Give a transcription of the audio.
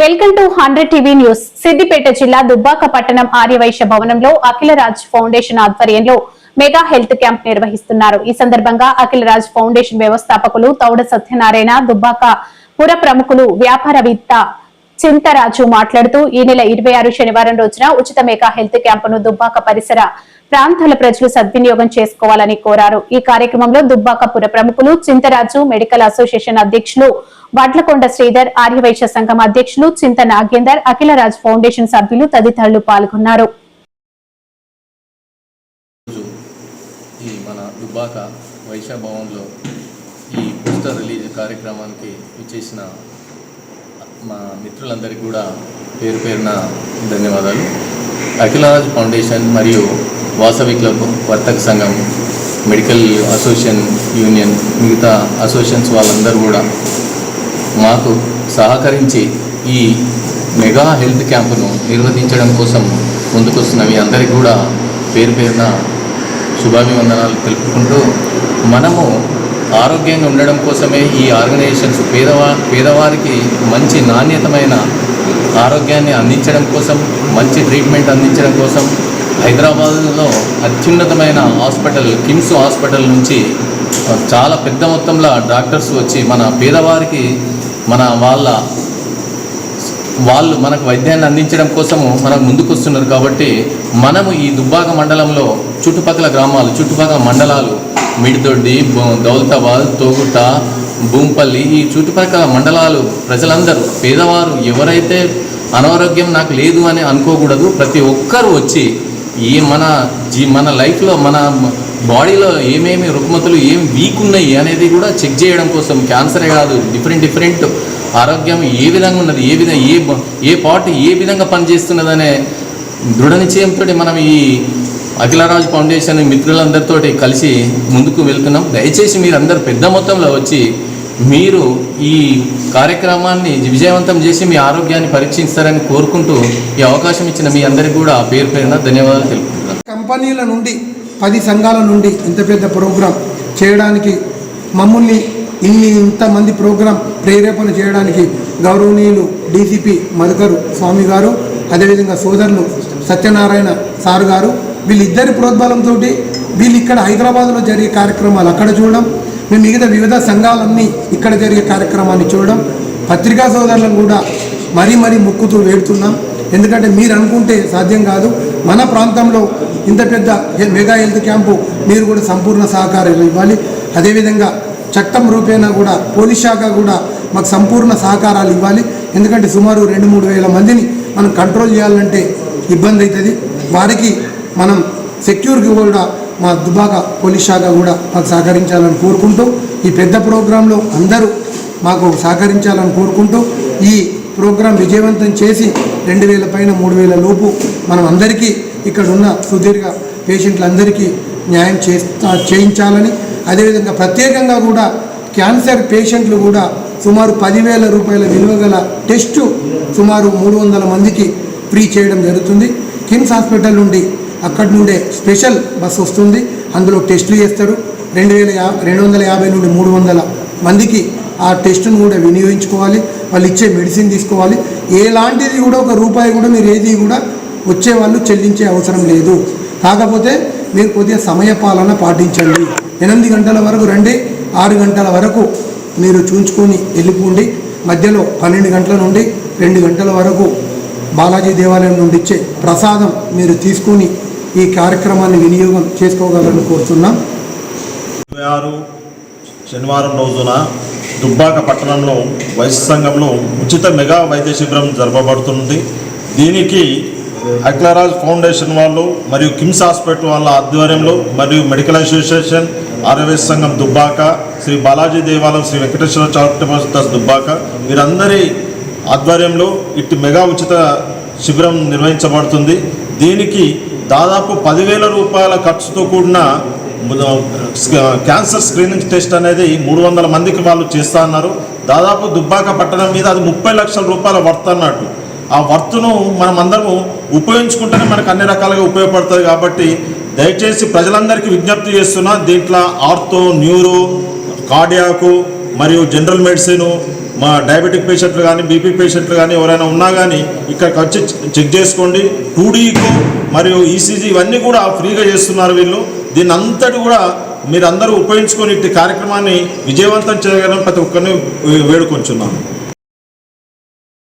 Welcome to hundred TV news. Siddipet జిల్లా దుబ్బాక పట్టణం ఆర్యవైశ్య భవనంలో అఖిలరాజ్ ఫౌండేషన్ ఆధ్వర్యంలో మెగా హెల్త్ క్యాంప్ నిర్వహిస్తున్నారు. ఈ సందర్భంగా అఖిలరాజ్ ఫౌండేషన్ వ్యవస్థాపకులు తౌడ సత్యనారాయణ దుబ్బాక పుర ప్రముఖులు వ్యాపారవేత్త చింతరాజు మాట్లాడుతూ ఈ నెల ఇరవై ఆరు శనివారం రోజున ఉచిత మేఘా హెల్త్ క్యాంపును దుబ్బాక పరిసర ప్రాంతాల ప్రజలు సద్వినియోగం చేసుకోవాలని కోరారు. ఈ కార్యక్రమంలో దుబ్బాక పుర ప్రముఖులు చింతరాజు మెడికల్ అసోసియేషన్ అధ్యక్షులు వడ్లకొండ శ్రీధర్ ఆర్యవైశ్య సంఘం అధ్యక్షులు చింత నాగేందర్ అఖిలరాజ్ ఫౌండేషన్ సభ్యులు తదితరులు పాల్గొన్నారు. మన దుబ్బాక వైశ్య భవన్లో ఈ పుస్తక రిలీజ్ కార్యక్రమానికి విచ్చేసిన మా మిత్రులందరికీ కూడా పేరు పేరున ధన్యవాదాలు. అఖిలరాజ్ ఫౌండేషన్ మరియు వాసవి క్లబ్ వర్తక సంఘం మెడికల్ అసోసియేషన్ యూనియన్ మిగతా అసోసియేషన్స్ వాళ్ళందరూ కూడా మాకు సహకరించి ఈ మెగా హెల్త్ క్యాంపును నిర్వహించడం కోసం ముందుకొస్తున్న మీ అందరికీ కూడా పేరు పేరున శుభాభివందనాలు తెలుపుకుంటూ మనము ఆరోగ్యంగా ఉండడం కోసమే ఈ ఆర్గనైజేషన్స్ పేదవా పేదవారికి మంచి నాణ్యతమైన ఆరోగ్యాన్ని అందించడం కోసం మంచి ట్రీట్మెంట్ అందించడం కోసం హైదరాబాద్లో అత్యున్నతమైన హాస్పిటల్ కిమ్స్ హాస్పిటల్ నుంచి చాలా పెద్ద మొత్తంలో డాక్టర్స్ వచ్చి మన పేదవారికి మన వాళ్ళ వాళ్ళు మనకు వైద్యాన్ని అందించడం కోసము మనకు ముందుకొస్తున్నారు కాబట్టి మనము ఈ దుబ్బాక మండలంలో చుట్టుపక్కల గ్రామాలు చుట్టుపక్కల మండలాలు మిడిదొడ్డి బొ- దౌలతాబాద్ తోగుట భూంపల్లి ఈ చుట్టుపక్కల మండలాలు ప్రజలందరూ పేదవారు ఎవరైతే అనారోగ్యం నాకు లేదు అని అనుకోకూడదు ప్రతి ఒక్కరు వచ్చి ఈ మన జీ మన లైఫ్లో మన బాడీలో ఏమేమి రుగ్మతులు ఏం వీక్ ఉన్నాయి అనేది కూడా చెక్ చేయడం కోసం క్యాన్సరే కాదు డిఫరెంట్ డిఫరెంట్ ఆరోగ్యం ఏ విధంగా ఉన్నది ఏ విధంగా ఏ ఏ పార్ట్ ఏ విధంగా పనిచేస్తున్నదనే దృఢ నిశ్చయంతో మనం ఈ అఖిలరాజు ఫౌండేషన్ మిత్రులందరితో కలిసి ముందుకు వెళ్తున్నాం. దయచేసి మీరందరూ పెద్ద మొత్తంలో వచ్చి మీరు ఈ కార్యక్రమాన్ని విజయవంతం చేసి మీ ఆరోగ్యాన్ని పరీక్షిస్తారని కోరుకుంటూ ఈ అవకాశం ఇచ్చిన మీ అందరికీ కూడా పేరు పేరున ధన్యవాదాలు తెలుపుతున్నాను కంపెనీల నుండి పది సంఘాల నుండి ఇంత పెద్ద ప్రోగ్రాం చేయడానికి మమ్మల్ని ఇన్ని ఇంతమంది ప్రోగ్రాం ప్రేరేపణ చేయడానికి గౌరవనీయులు డీసీపీ మధుకరు స్వామి గారు అదేవిధంగా సోదరులు సత్యనారాయణ సార్ గారు వీళ్ళిద్దరి ప్రోద్బలంతో వీళ్ళు ఇక్కడ హైదరాబాద్లో జరిగే కార్యక్రమాలు అక్కడ చూడడం మేము మిగతా వివిధ సంఘాలన్నీ ఇక్కడ జరిగే కార్యక్రమాన్ని చూడడం పత్రికా సోదరులను కూడా మరీ మరీ మొక్కుతూ వేడుతున్నాం. ఎందుకంటే మీరు అనుకుంటే సాధ్యం కాదు. మన ప్రాంతంలో ఇంత పెద్ద మెగా హెల్త్ క్యాంపు మీరు కూడా సంపూర్ణ సహకారం ఇవ్వాలి. అదేవిధంగా చట్టం రూపేణా కూడా పోలీస్ శాఖ కూడా మాకు సంపూర్ణ సహకారాలు ఇవ్వాలి. ఎందుకంటే సుమారు రెండు మూడు వేల మందిని మనం కంట్రోల్ చేయాలంటే ఇబ్బంది అవుతుంది. వారికి మనం సెక్యూర్కి కూడా మా దుబాక పోలీస్ శాఖ కూడా మాకు సహకరించాలని కోరుకుంటూ ఈ పెద్ద ప్రోగ్రాంలో అందరూ మాకు సహకరించాలని కోరుకుంటూ ఈ ప్రోగ్రాం విజయవంతం చేసి రెండు వేల పైన మూడు వేల లోపు మనం అందరికీ ఇక్కడ ఉన్న సుదీర్ఘ పేషెంట్లందరికీ న్యాయం చేస్తా చేయించాలని అదేవిధంగా ప్రత్యేకంగా కూడా క్యాన్సర్ పేషెంట్లు కూడా సుమారు పదివేల రూపాయల విలువ గల టెస్టు సుమారు మూడు వందల మందికి ఫ్రీ చేయడం జరుగుతుంది. కిమ్స్ హాస్పిటల్ నుండి అక్కడి నుండే స్పెషల్ బస్సు వస్తుంది. అందులో టెస్టులు చేస్తారు. రెండు వేల యా రెండు వందల యాభై నుండి మూడు వందల మందికి ఆ టెస్టును కూడా వినియోగించుకోవాలి. వాళ్ళు ఇచ్చే మెడిసిన్ తీసుకోవాలి. ఎలాంటిది కూడా ఒక రూపాయి కూడా మీరు ఏది కూడా వచ్చే వాళ్ళు చెల్లించే అవసరం లేదు. కాకపోతే మీరు కొద్దిగా సమయపాలన పాటించండి. ఎనిమిది గంటల వరకు రండి. ఆరు గంటల వరకు మీరు చూంచుకొని వెళ్ళిపోండి. మధ్యలో పన్నెండు గంటల నుండి రెండు గంటల వరకు బాలాజీ దేవాలయం నుండి ఇచ్చే ప్రసాదం మీరు తీసుకొని ఈ కార్యక్రమాన్ని వినియోగం చేసుకోగలని కోరుతున్నాం ఇరవై ఆరు శనివారం రోజున దుబ్బాక పట్టణంలో వైద్య సంఘంలో ఉచిత మెగా వైద్య శిబిరం జరపబడుతుంది దీనికి అక్లరాజ్ ఫౌండేషన్ వాళ్ళు మరియు కిమ్స్ హాస్పిటల్ వాళ్ళ ఆధ్వర్యంలో మరియు మెడికల్ అసోసియేషన్ ఆర్యవేశ సంఘం దుబ్బాక శ్రీ బాలాజీ దేవాలయం శ్రీ వెంకటేశ్వర చారిటబుల్ ట్రస్ట్ దుబ్బాక వీరందరి ఆధ్వర్యంలో ఇటు మెగా ఉచిత శిబిరం నిర్వహించబడుతుంది. దీనికి దాదాపు పదివేల రూపాయల ఖర్చుతో కూడిన క్యాన్సర్ స్క్రీనింగ్ టెస్ట్ అనేది మూడు వందల మందికి వాళ్ళు చేస్తా అన్నారు. దాదాపు దుబ్బాక పట్టణం మీద అది ముప్పై లక్షల రూపాయల వర్త్ అన్నట్టు. ఆ వర్త్ను మనం అందరము ఉపయోగించుకుంటేనే మనకు అన్ని రకాలుగా ఉపయోగపడుతుంది కాబట్టి దయచేసి ప్రజలందరికీ విజ్ఞప్తి చేస్తున్నా దీంట్లో ఆర్థో న్యూరో కార్డియాకు మరియు జనరల్ మెడిసిన్ మా డయాబెటిక్ పేషెంట్లు కానీ బీపీ పేషెంట్లు కానీ ఎవరైనా ఉన్నా కానీ ఇక్కడికి వచ్చి చెక్ చేసుకోండి. టూడీకు మరియు ఈసీజీ ఇవన్నీ కూడా ఫ్రీగా చేస్తున్నారు వీళ్ళు. దీన్ని అంతటి కూడా మీరు అందరూ ఉపయోగించుకొని ఇట్టి కార్యక్రమాన్ని విజయవంతం చేయగలని ప్రతి ఒక్కరిని వేడుకొంచున్నాను.